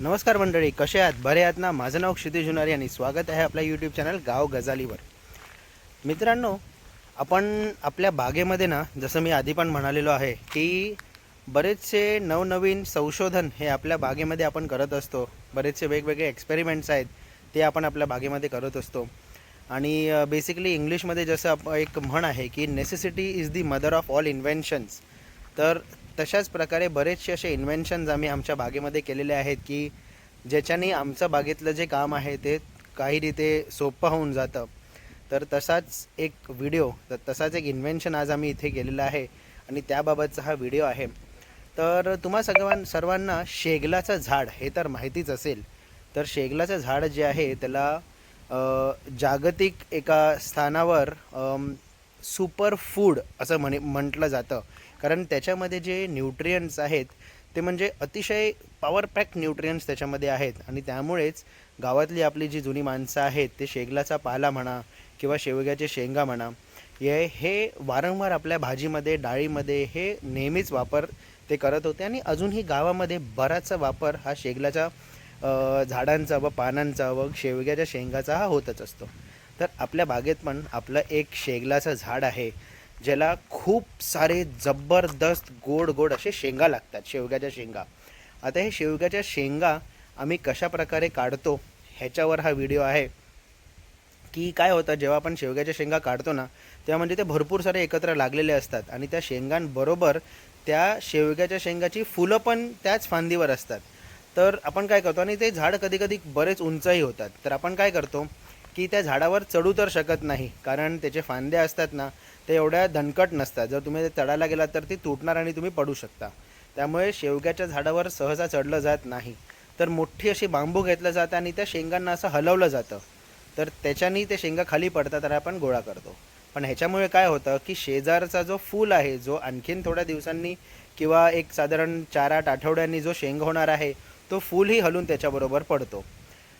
नमस्कार मंडळी कसे आहात? बरे आहात ना? माझं नाव क्षितिज जुनारी आणि स्वागत आहे आपल्या यूट्यूब चॅनल गाव गजालीवर. मित्रांनो आपण आपल्या बागेमध्ये ना जसं मी आधी पण म्हणालेलो आहे की बरेचसे नवनवीन संशोधन हे आपल्या बागेमध्ये आपण करत असतो. बरेचसे वेगवेगळे एक्सपेरिमेंट्स आहेत ते आपण आपल्या बागेमध्ये करत असतो. आणि बेसिकली इंग्लिशमध्ये जसं आप एक म्हण आहे की necessity is the mother of all inventions तर तशाच प्रकारे बरेचसे असे इन्व्हेन्शन्स आम्ही आमच्या बागेमध्ये केलेले आहेत की ज्याच्याने आमचं बागेतलं जे काम आहे ते काही रीते सोपं होऊन जातं. तर तसाच एक व्हिडिओ तर तसाच एक इन्व्हेन्शन आज आम्ही इथे केलेलं आहे आणि त्याबाबतचा हा व्हिडिओ आहे. तर तुम्हा सगळ्यां सर्वांना शेगलाचं झाड हे तर माहितीच असेल. तर शेगलाचं झाड जे आहे त्याला जागतिक एका स्थानावर सुपर फूड असं म्हणे म्हटलं जातं. कारण त्याच्यामध्ये जे न्यूट्रियंट्स आहेत ते म्हणजे अतिशय पॉवर पॅक न्यूट्रियंट्स त्याच्यामध्ये आहेत. आणि त्यामुळेच गावातली आपली जी जुनी माणसं आहेत ते शेगलाचा पाला म्हणा किंवा शेवग्याचे शेंगा म्हणा हे हे वारंवार आपल्या भाजीमध्ये डाळीमध्ये हे नेहमीच वापर ते करत होते. आणि अजूनही गावामध्ये बराचसा वापर हा शेगलाच्या झाडांचा व पानांचा व शेवग्याच्या शेंगाचा हा होतच असतो. तर आपल्या बागेत पण आपलं एक शेगलाचं झाड आहे ज्याला खूप सारे जबरदस्त गोड गोड असे शेंगा लागतात शेवग्याच्या शेंगा. आता हे शेवग्याच्या शेंगा आम्ही कशा प्रकारे काढतो ह्याच्यावर हा व्हिडिओ आहे. की काय होतं जेव्हा आपण शेवग्याच्या शेंगा काढतो ना तेव्हा म्हणजे ते भरपूर सारे एकत्र लागलेले असतात आणि त्या शेंगांबरोबर त्या शेवग्याच्या शेंगाची फुलं पण त्याच फांदीवर असतात. तर आपण काय करतो आणि ते झाड कधी कधी बरेच उंचही होतात. तर आपण काय करतो की त्या झाडावर चढू तर शकत नाही. कारण त्याचे फांदे असतात ना ते एवढ्या दणकट नसतात. जर तुम्ही ते चढायला गेलात तर ती तुटणार आणि तुम्ही पडू शकता. त्यामुळे शेवग्याच्या झाडावर सहसा चढलं जात नाही. तर मोठी अशी बांबू घेतलं जातं आणि त्या शेंगांना असं हलवलं जातं. तर त्याच्यानी ते शेंगा खाली पडतात आणि आपण गोळा करतो. पण ह्याच्यामुळे काय होतं की शेजारचा जो फूल आहे जो आणखीन थोड्या दिवसांनी किंवा एक साधारण चार आठ आठवड्यांनी जो शेंग होणार आहे तो फूलही हलून त्याच्याबरोबर पडतो.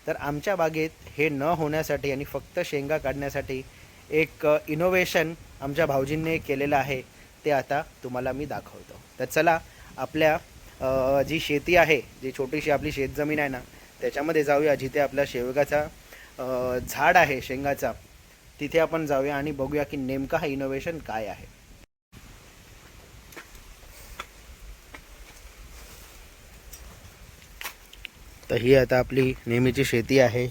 तर आमच्या बागेत हे न होण्यासाठी आणि फक्त शेंगा काढण्यासाठी एक इनोव्हेशन आमच्या भाऊजींनी केलेलं आहे ते आता तुम्हाला मी दाखवतो. तर चला आपल्या जी शेती आहे जी छोटीशी आपली शेतजमीन आहे ना त्याच्यामध्ये जाऊया. जिथे आपला शेवगाचा झाड आहे शेंगाचा तिथे आपण जाऊया आणि बघूया की नेमका हा इनोव्हेशन काय आहे. तर ही आता आपली नेहमीची शेती आहे.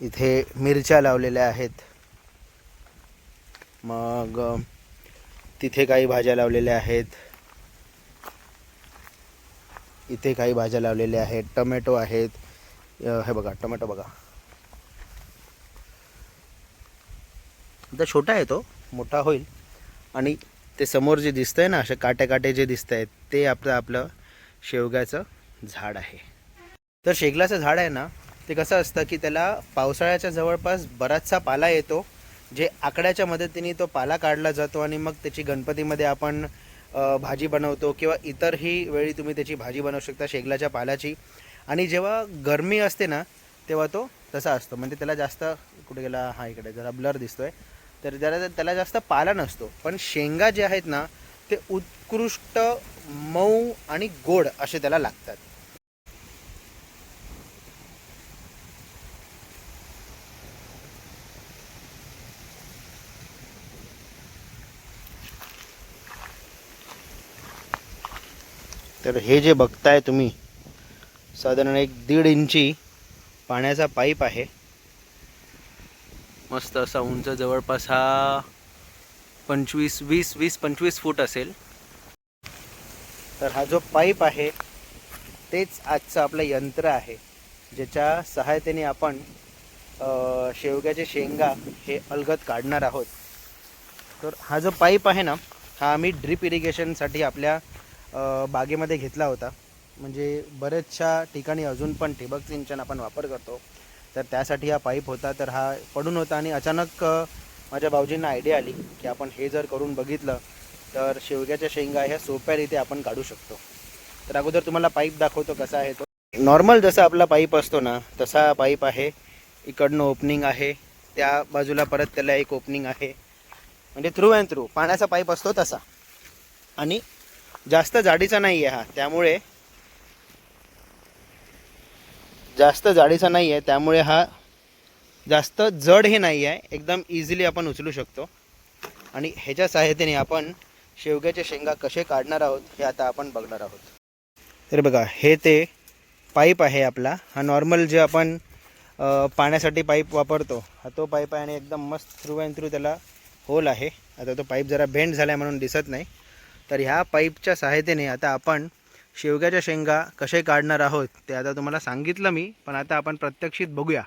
इथे मिरच्या लावलेल्या आहेत. मग तिथे काही भाज्या लावलेल्या आहेत. इथे काही भाज्या लावलेल्या आहेत. टोमॅटो आहेत. हे बघा टोमॅटो बघा. आता छोटा आहे तो मोठा होईल. आणि ते समोर जे दिसतंय ना असे काटे काटे जे दिसत आहेत ते आपलं आपलं शेवग्याचं झाड आहे. तर शेगलाचं झाड आहे ना ते कसं असतं की त्याला पावसाळ्याच्या जवळपास बराचसा पाला येतो जे आकड्याच्या मदतीने तो पाला काढला जातो आणि मग त्याची गणपतीमध्ये आपण भाजी बनवतो किंवा इतरही वेळी तुम्ही त्याची भाजी बनवू शकता शेगलाच्या पाल्याची आणि जेव्हा गरमी असते ना तेव्हा तो तसा असतो. म्हणजे त्याला जास्त कुठे गेला? हा इकडे जरा ब्लर दिसतोय. तर त्याला त्याला जास्त पाला नसतो. पण शेंगा जे आहेत ना ते उत्कृष्ट मऊ आणि गोड असे त्याला लागतात. तर हे जे बघताय तुम्ही साधारण एक दीड इंची पाण्याचा पाईप आहे. मस्त असा उंच जवळपास हा पंचवीस वीस वीस पंचवीस फूट असेल. तर हा जो पाईप आहे तेच आजचं आपलं यंत्र आहे ज्याच्या सहायतेने आपण शेवग्याचे शेंगा हे अलगद काढणार आहोत. तर हा जो पाईप आहे ना हा आम्ही ड्रिप इरिगेशनसाठी आपल्या बागेमध्ये घेतला होता. म्हणजे बऱ्याचशा ठिकाणी अजून पण ठिबक सिंचन आपण वापर करतो. तर त्यासाठी हा पाईप होता तर हा पडून होता आणि अचानक माझ्या भाऊजींना आयडिया आली की आपण हे जर करून बघितलं तर शेवग्याच्या शेंगा ह्या सोप्या रीती आपण काढू शकतो. तर अगोदर तुम्हाला पाईप दाखवतो कसा आहे तो. नॉर्मल जसा आपला पाईप असतो ना तसा पाईप आहे. इकडनं ओपनिंग आहे. त्या बाजूला परत त्याला एक ओपनिंग आहे. म्हणजे थ्रू अँड थ्रू पाण्याचा पाईप असतो तसा. आणि जास्त जाडीचा नाही आहे हा. त्यामुळे जास्त जाडीचा नाही आहे. त्यामुळे हा जास्त जड हे नाही आहे. एकदम इझिली आपण उचलू शकतो. आणि ह्याच्या सहाय्यतेने आपण शेवग्याचे शेंगा कसे काढणार आहोत हे आता आपण बघणार आहोत. तर बघा हे ते पाईप आहे आपला. हा नॉर्मल जे आपण पाण्यासाठी पाईप वापरतो हा तो पाईप आहे आणि एकदम मस्त थ्रू अँड थ्रू त्याला होल आहे. आता तो पाईप जरा बेंड झाला आहे म्हणून दिसत नाही. तर ह्या पाईपच्या सहायतेने आता आपण शेवग्याच्या शेंगा कसे काढणार आहोत ते आता तुम्हाला सांगितलं मी पण आता आपण प्रत्यक्षित बघूया.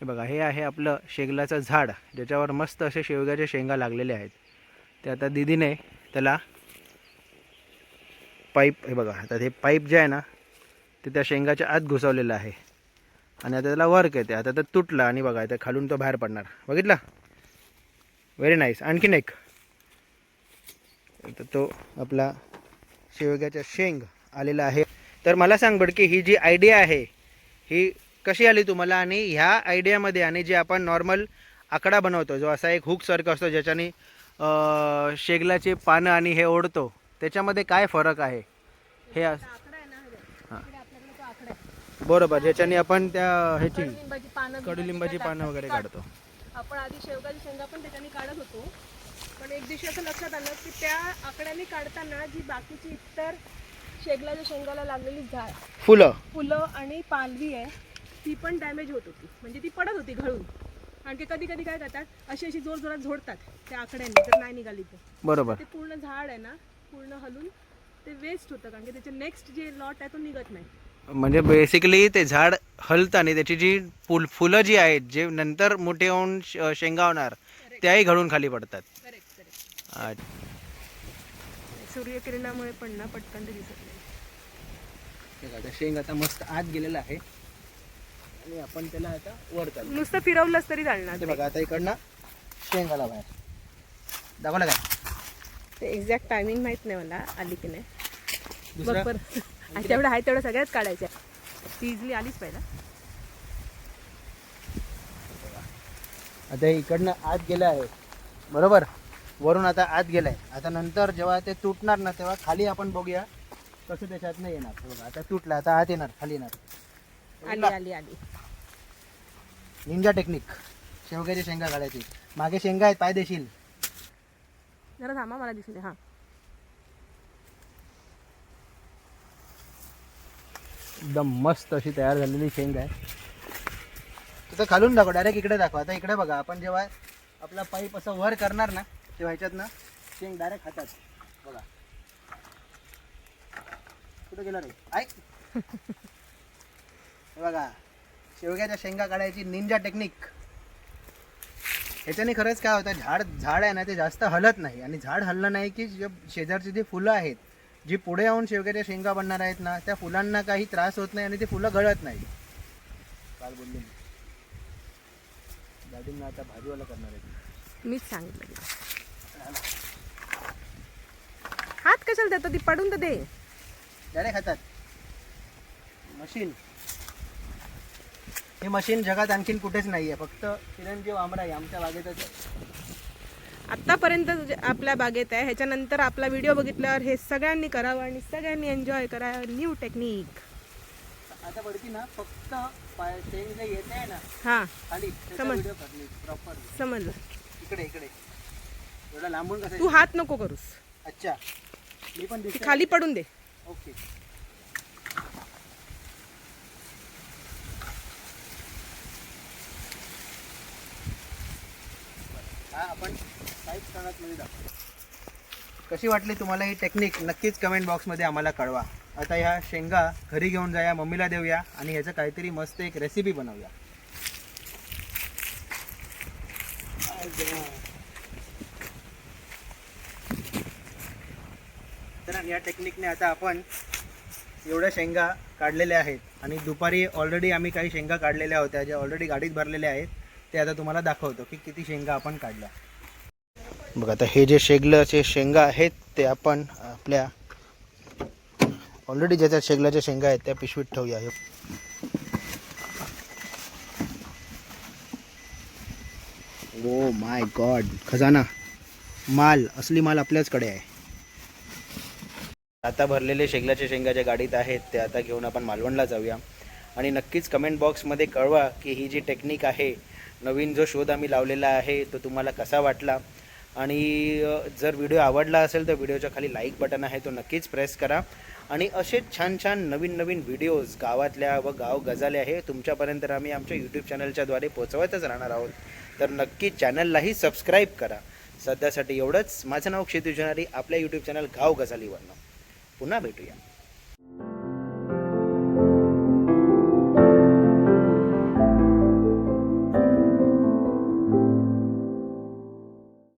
हे बघा हे आहे आपलं शेगलाचं झाड ज्याच्यावर मस्त असे शेवग्याचे शेंगा लागलेले आहेत. ते आता दिदीने त्याला पाईप हे बघा आता हे पाईप जे आहे ना ते त्या शेंगाच्या आत घुसवलेलं आहे. आणि आता त्याला वर्क येते आता तर तुटला आणि बघा आता खालून तो बाहेर पडणार. बघितला? व्हेरी नाईस आणखीन एक. तर तो आपला शेवग्याच्या शेंग आलेला आहे. तर मला सांग बडकी ही जी आयडिया आहे ही कशी आली तुम्हाला? आणि ह्या आयडियामध्ये आणि जे आपण नॉर्मल आकडा बनवतो जो असा एक हुकसारखा असतो ज्याच्याने शेगलाचे पानं आणि हे ओढतो त्याच्यामध्ये काय फरक आहे? हे हा. बरोबर ज्याच्याने आपण त्या ह्याची कडुलिंबाची पानं वगैरे काढतो. काढतो. आपण आधी शेवगाची शेंगा पण त्याच्याने काढत होतो. पण एक दिवशी असं लक्षात आलं की त्या आकड्याने काढताना जी बाकीची इतर शेगलाच्या शेंगाला लागलेली झाड फुलं. फुलं आणि पालवी आहे ती पण डॅमेज होत होती. म्हणजे ती पडत होती घळून. आणखी कधी कधी काय करतात अशी अशी जोर जोरात झोडतात त्या आकड्यांनी जर नाही निघाली तर. बरोबर. ते पूर्ण झाड आहे ना पूर्ण हलून ते वेस्ट होतं. कारण की त्याचे नेक्स्ट जे लॉट आहे तो निघत नाही. म्हणजे बेसिकली ते झाड हलतं आणि त्याची जी फुल फुलं जी आहेत जे नंतर मोठे होऊन श- शेंगा होणार त्याही घडून खाली पडतात. करेक्ट. सूर्यकिरणामुळे पण ना पटकन ते दिसत नाही आता शेंग आता मस्त आत गेलेला आहे. आणि आपण त्याला आता वर चालू नुसतं फिरवलंच तरी चालणार ते. बघा आता इकडनं शेंग आला बाहेर दाखवलं काय. ते एक्झॅक्ट टायमिंग माहीत नाही मला आली की नाही. बघ बरं तेवढं आहे तेवढं सगळ्याच काढायच्या ती इझिली आलीच पहिला आता इकडनं आत गेलं आहे. बरोबर? वरून आता आत गेलं आहे आता नंतर जेव्हा ते तुटणार ना तेव्हा खाली आपण बघूया कसं त्याच्यातनं येणार. हे बघा आता तुटलं आता आत येणार खाली येणार. आली आली आली. निंजा टेक्निक शेवग्याची शेंगा काढायची. मागे शेंगा आहेत पाय देशील. जरा थांबा मला दिसले हां. एकदम मस्त अशी तयार झालेली शेंग आहे. तिथं खालून दाखव डायरेक्ट इकडे दाखव. आता इकडे बघा आपण जेव्हा आपला पाईप असं वर करणार ना ते ह्याच्यात ना शेंग डायरेक्ट खातात. बघा. कुठे गेला रे? ऐक. बघा. शेवग्याच्या शेंगा काढायची निंजा टेक्निक ह्याच्याने खरंच काय होतं झाड झाड आहे ना ते जास्त हलत नाही. आणि झाड हललं नाही की जे शेजारची जी फुलं आहेत जी पुढे येऊन शेवग्याच्या शेंगा बनणार आहेत ना त्या फुलांना काही त्रास होत नाही आणि ती फुलं गळत नाही. काल बोलले मी. दादींना आता भाजीवाला करणार आहेत मीच सांगितलं हात कशाला देतो? ती पडून तर दे. डायरेक्ट खातात. मशीन. हे मशीन जगात आणखीन कुठेच नाही आहे फक्त चिरंजीव आमराई आमच्या बागेतच आहे. आत्तापर्यंत जे आपल्या बागेत आहे. ह्याच्यानंतर आपला व्हिडिओ बघितल्यावर हे सगळ्यांनी करावं आणि सगळ्यांनी एन्जॉय करा न्यू टेक्निक आता बडकी ना फक्त पाय शेंग जे येत आहे ना. हां. खाली. समज. प्रॉपर समजलं. इकडे इकडे. एवढा लांबून कसं तू हात नको करूस. अच्छा. मी पण ती. खाली पडून दे. ओके. हा आपण साईडमध्ये दाखवू कशी वाटली तुम्हाला ही टेक्निक नक्कीच कमेंट बॉक्समध्ये आम्हाला कळवा. आता ह्या शेंगा घरी घेऊन जाऊया मम्मीला देऊया आणि ह्याचं काहीतरी मस्त एक रेसिपी बनवूया. या टेक्निकने आता आपण एवढ्या शेंगा काढलेल्या आहेत. आणि दुपारी ऑलरेडी आम्ही काही शेंगा काढलेल्या होत्या ज्या ऑलरेडी गाडीत भरलेल्या आहेत ते आता तुम्हाला दाखवतो की किती शेंगा आपण काढल्या. बघा आता हे जे शेगलाचे शेंगा आहेत ते आपण आपल्या ऑलरेडी ज्याच्या शेगलाच्या शेंगा आहेत त्या पिशवीत ठेवूया. हे ओ माय गॉड खजाना. माल असली माल आपल्याचकडे आहे. आता भरलेले शेगलाच्या शेंगाच्या गाडीत आहेत ते आता घेऊन आपण मालवणला जाऊया. आणि नक्कीच कमेंट बॉक्समध्ये कळवा की ही जी टेक्निक आहे नवीन जो शोध आम्ही लावलेला आहे तो तुम्हाला कसा वाटला? आणि जर व्हिडिओ आवडला असेल तर व्हिडिओच्या खाली लाईक बटन आहे तो नक्कीच प्रेस करा. आणि असेच छान छान नवीन नवीन व्हिडिओज गावातल्या व गाव गजाले आहे तुमच्यापर्यंत आम्ही आमच्या यूट्यूब चॅनलच्याद्वारे पोचवतच राहणार आहोत. तर नक्की चॅनललाही सबस्क्राईब करा. सध्यासाठी एवढंच. माझं नाव क्षितिज जनारी आपल्या यूट्यूब चॅनल गाव गजालीवरनं. पुन्हा भेटूया